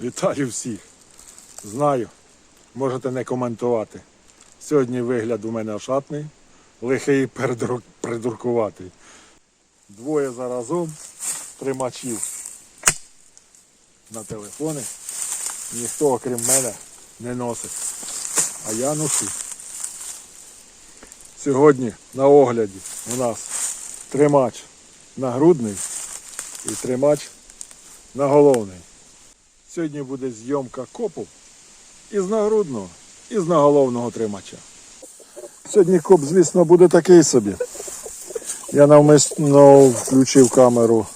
Вітаю всіх. Знаю, можете не коментувати. Сьогодні вигляд у мене ошатний, лихий і передур- придуркуватий. Двоє заразом тримачів на телефони. Ніхто, окрім мене, не носить. А я ношу. Сьогодні на огляді у нас тримач нагрудний і тримач наголовний. Сьогодні буде зйомка копу із нагрудного, і з наголовного тримача. Сьогодні коп, звісно, буде такий собі. Я навмисно включив камеру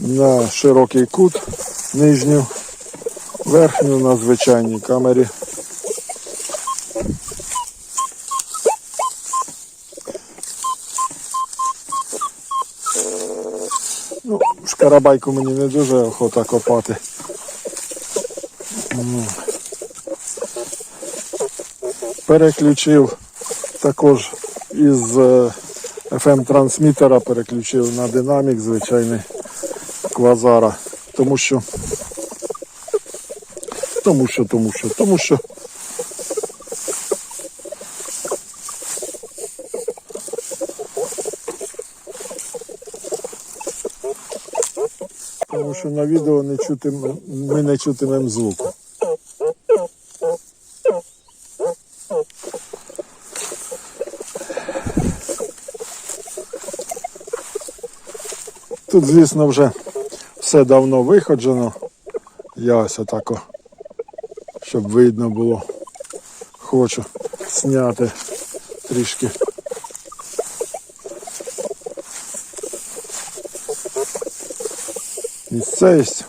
на широкий кут, нижню, верхню на звичайній камері. Ну, шкарабайку мені не дуже охота копати. Переключив також із FM-трансмітера, переключив на динамік звичайний квазара. Тому що. Тому що, тому що, тому що. Тому що на відео не чутим, ми не чутимемо звуку. Тут, звісно, вже все давно виходжено. Я ось отако, щоб видно було. Хочу зняти трішки. Місцевість.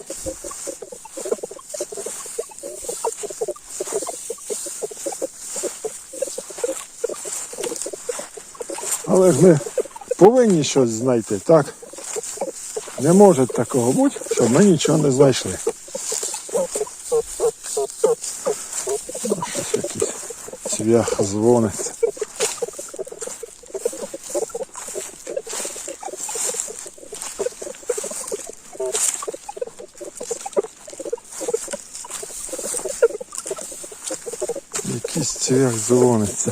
Але ж ми повинні щось знайти, так? Не може такого бути, щоб ми нічого не знайшли. Щось якийсь цвях дзвонить. Якийсь цвях дзвониться.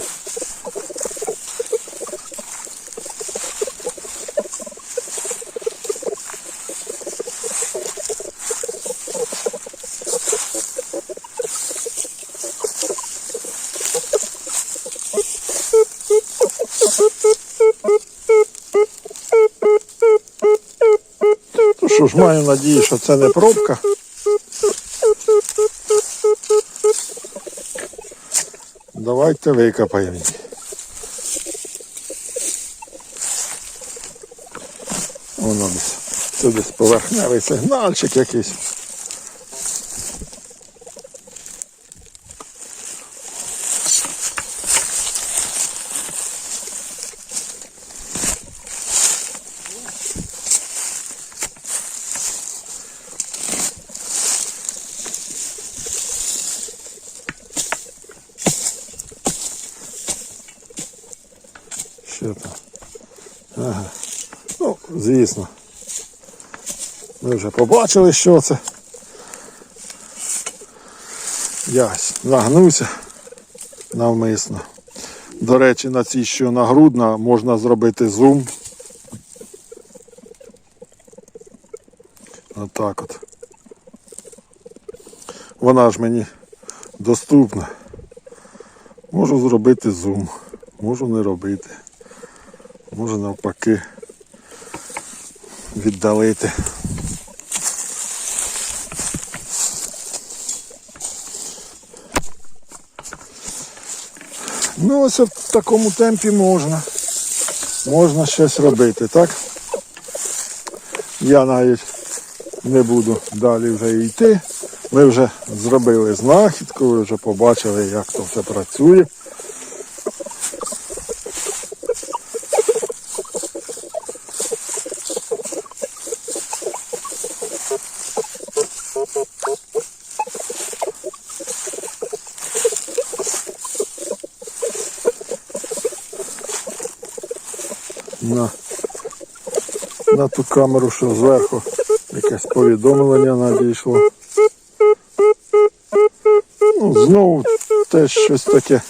Що ж, маю надію, що це не пробка. Давайте викопаємо. Воно десь. Це десь поверхневий сигнальчик якийсь. Ага. Ну, звісно. Ми вже побачили, що це. Я нагнуся навмисно. До речі, на цій, що нагрудна, можна зробити зум. Отак от. Вона ж мені доступна. Можу зробити зум, можу не робити. Може навпаки віддалити. Ну ось в такому темпі можна. Можна щось робити, так? Я навіть не буду далі вже йти. Ми вже зробили знахідку, ви вже побачили, як то все працює. На, на ту камеру, що зверху якесь повідомлення надійшло. Знову теж щось таке.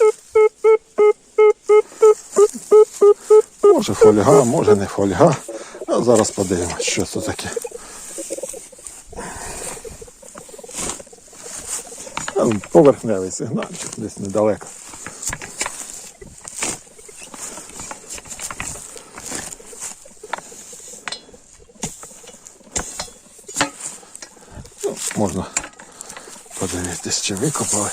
Може фольга, може не фольга. А зараз подивимось, що це таке. Ну, Поверхневий сигнальчик десь недалеко. Ну, можна чи викопали.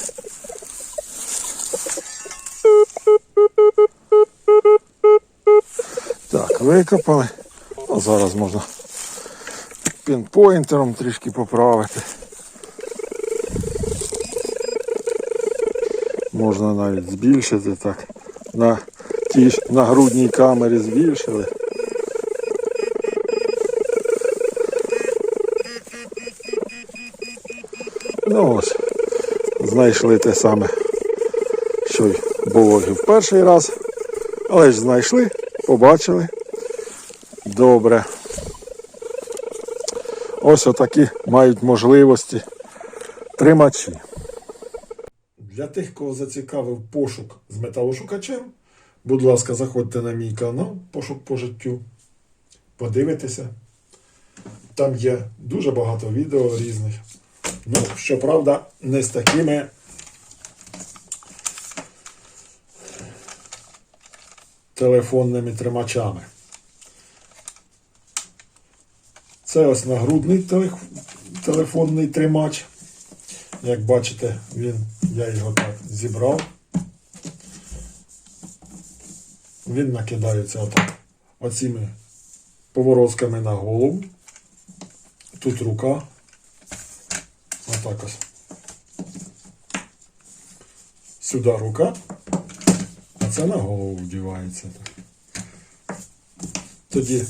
Так, викопали. А зараз можна пінпойнтером трішки поправити. Можна навіть збільшити так. На тій ж нагрудній камері збільшили. Ну ось, знайшли те саме, що й було і в перший раз. Але ж знайшли, побачили. Добре. Ось отакі мають можливості тримачі. Для тих, кого зацікавив пошук з металошукачем, будь ласка, заходьте на мій канал Пошук по життю. Подивитеся. Там є дуже багато відео різних. Ну, щоправда, не з такими телефонними тримачами. Це ось нагрудний теле- телефонний тримач. Як бачите, він, я його так зібрав. Він накидається отак. Оціми поворозками на голову. Тут рука. Отак ось. Сюди рука, а це на голову вдівається. Тоді,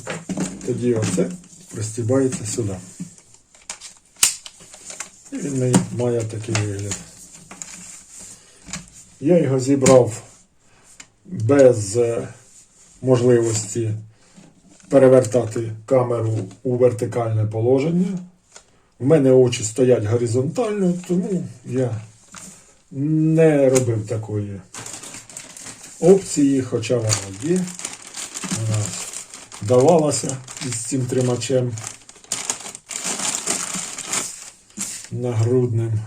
тоді оце пристібається сюди. І він має такий вигляд. Я його зібрав без е, можливості перевертати камеру у вертикальне положення. У мене очі стоять горизонтально, тому я не робив такої опції, хоча вона є. Вона давалася із цим тримачем нагрудним.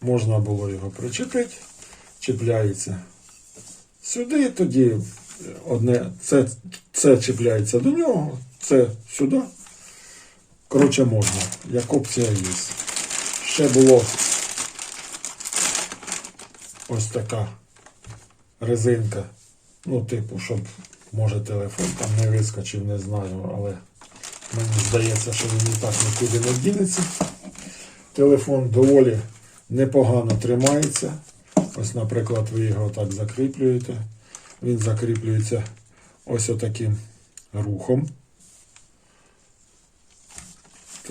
Можна було його причепити, чіпляється сюди, тоді одне, це, це чіпляється до нього, це сюди. Коротше, можна, як опція є. Ще було ось така резинка. Ну, типу, щоб може телефон там не вискочив, не знаю, але мені здається, що він і так нікуди не дінеться. Телефон доволі непогано тримається. Ось, наприклад, ви його так закріплюєте. Він закріплюється ось отаким рухом.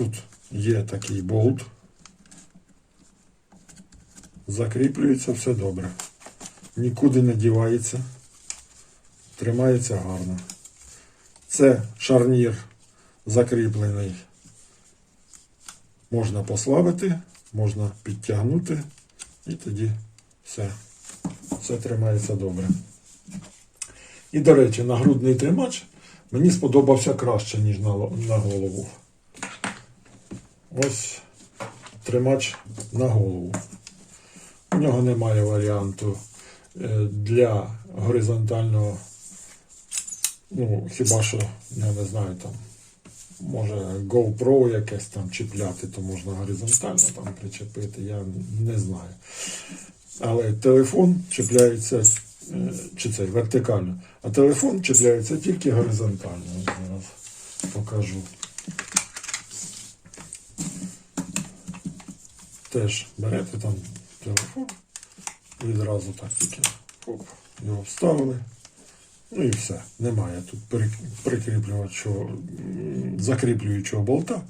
Тут є такий болт. Закріплюється все добре. Нікуди не дівається. Тримається гарно. Це шарнір закріплений. Можна послабити, можна підтягнути і тоді все. Все тримається добре. І, до речі, нагрудний тримач мені сподобався краще, ніж на, голову. Ось тримач на голову. У нього немає варіанту е, для горизонтального, ну, хіба що, я не знаю, там, може GoPro якесь там чіпляти, то можна горизонтально там причепити, я не знаю. Але телефон чіпляється, е, чи це вертикально, а телефон чіпляється тільки горизонтально. Зараз покажу. Теж берете там телефон, відразу так тільки хоп, його вставили. Ну і все. Немає тут прикріплювачого, закріплюючого болта.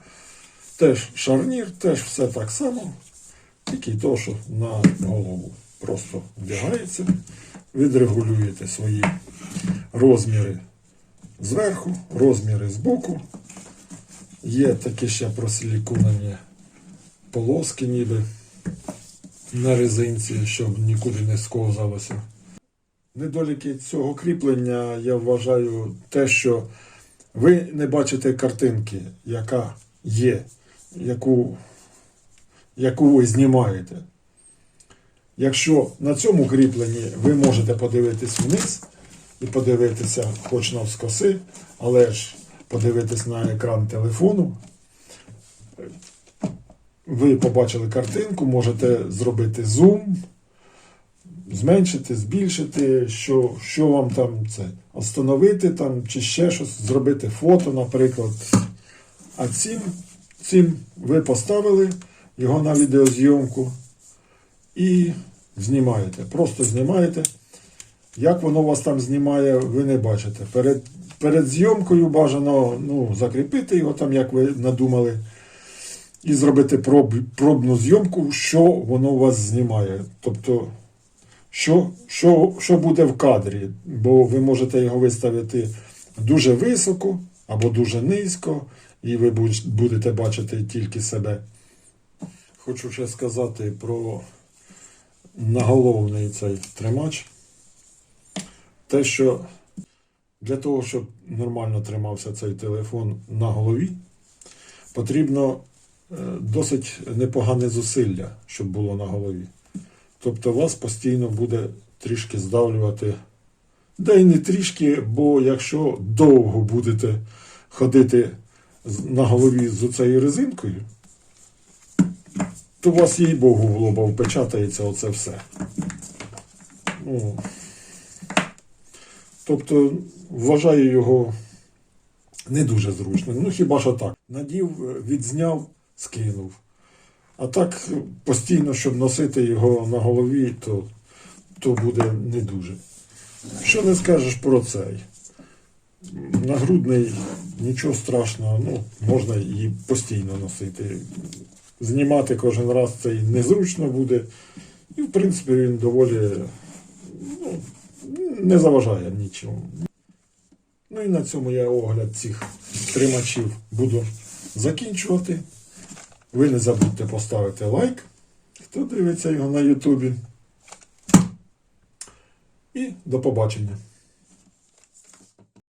Теж шарнір, теж все так само, тільки то, що на голову просто вдягається, відрегулюєте свої розміри зверху, розміри збоку. Є такі ще просиліконені полоски ніби. на резинці, щоб нікуди не сковзалося. Недоліки цього кріплення я вважаю те, що ви не бачите картинки, яка є, яку, яку ви знімаєте. Якщо на цьому кріпленні ви можете подивитись вниз і подивитися хоч навскоси, але ж подивитись на екран телефону, ви побачили картинку, можете зробити зум, зменшити, збільшити, що, що вам там це, остановити там, чи ще щось, зробити фото, наприклад. А цим, цим ви поставили його на відеозйомку і знімаєте. Просто знімаєте. Як воно вас там знімає, ви не бачите. Перед, перед зйомкою бажано ну, закріпити його там, як ви надумали, і зробити проб, пробну зйомку, що воно у вас знімає. Тобто, що, що, що буде в кадрі, бо ви можете його виставити дуже високо або дуже низько, і ви будете бачити тільки себе. Хочу ще сказати про наголовний цей тримач. Те, що для того, щоб нормально тримався цей телефон на голові, потрібно досить непогане зусилля, щоб було на голові. Тобто вас постійно буде трішки здавлювати. Да й не трішки, бо якщо довго будете ходити на голові з цією резинкою, то у вас, їй Богу, в лоба впечатається оце все. Ну, тобто, вважаю його не дуже зручним. Ну, хіба що так. Надів, е, відзняв, скинув. А так постійно, щоб носити його на голові, то, то буде не дуже. Що не скажеш про цей? Нагрудний нічого страшного, ну, можна і постійно носити. Знімати кожен раз це незручно буде. І, в принципі, він доволі ну, не заважає нічому. Ну і на цьому я огляд цих тримачів буду закінчувати. Ви не забудьте поставити лайк, хто дивиться його на Ютубі. І до побачення.